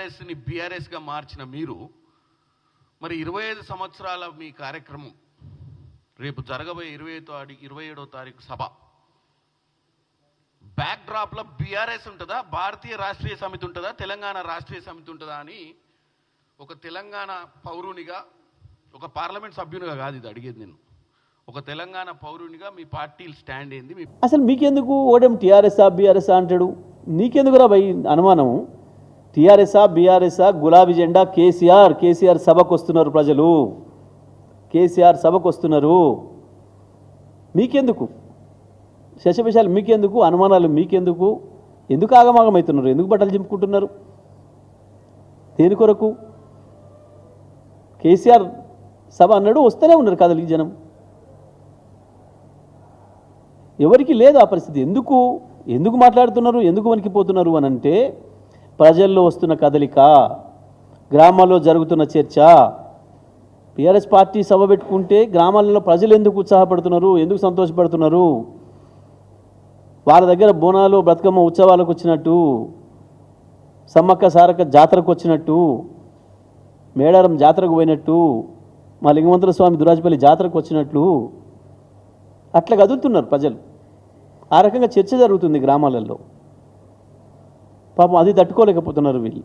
టీఆర్ఎస్ని బీఆర్ఎస్గా మార్చిన మీరు మరి ఇరవై ఐదు సంవత్సరాల మీ కార్యక్రమం రేపు జరగబోయే ఇరవై తారీఖు ఇరవై ఏడో తారీఖు సభ. బ్యాక్ డ్రాప్లో బీఆర్ఎస్ ఉంటుందా? భారతీయ రాష్ట్రీయ సమితి ఉంటుందా? తెలంగాణ రాష్ట్రీయ సమితి ఉంటుందా అని ఒక తెలంగాణ పౌరునిగా ఒక పార్లమెంట్ సభ్యునిగా కాదు ఇది అడిగేది నేను. ఒక తెలంగాణ పౌరునిగా మీ పార్టీ స్టాండ్ ఏంది అసలు మీకెందుకు ఓడేం టీఆర్ఎస్ బీఆర్ఎస్ అంటాడు? నీకెందుకురా భయ్ అనుమానం టీఆర్ఎస్ఆ బీఆర్ఎస్ఆ గులాబీ జెండా కేసీఆర్ కేసీఆర్ సభకు వస్తున్నారు ప్రజలు. కేసీఆర్ సభకు వస్తున్నారు. మీకెందుకు? శశవిషాలు మీకెందుకు? అనుమానాలు మీకెందుకు? ఎందుకు ఆగమాగమవుతున్నారు? ఎందుకు బట్టలు చింపుకుంటున్నారు? దేని కొరకు? కేసీఆర్ సభ అన్నాడు వస్తూనే ఉన్నారు కదలికి జనం. ఎవరికి లేదు ఆ పరిస్థితి. ఎందుకు? ఎందుకు మాట్లాడుతున్నారు? ఎందుకు వణికిపోతున్నారు అని అంటే ప్రజల్లో వస్తున్న కదలిక గ్రామాల్లో జరుగుతున్న చర్చ టీఆర్ఎస్ పార్టీ సభ పెట్టుకుంటే గ్రామాలలో ప్రజలు ఎందుకు ఉత్సాహపడుతున్నారు ఎందుకు సంతోషపడుతున్నారు? వాళ్ళ దగ్గర బోనాలు బ్రతుకమ్మ ఉత్సవాలకు వచ్చినట్టు సమ్మక్క సారక్క జాతరకు వచ్చినట్టు మేడారం జాతరకు పోయినట్టు మా లింగవంతుల స్వామి దురాజపల్లి జాతరకు వచ్చినట్లు అట్లా కదులుతున్నారు ప్రజలు. ఆ రకంగా చర్చ జరుగుతుంది గ్రామాలలో. పాపం అది తట్టుకోలేకపోతున్నారు వీళ్ళు.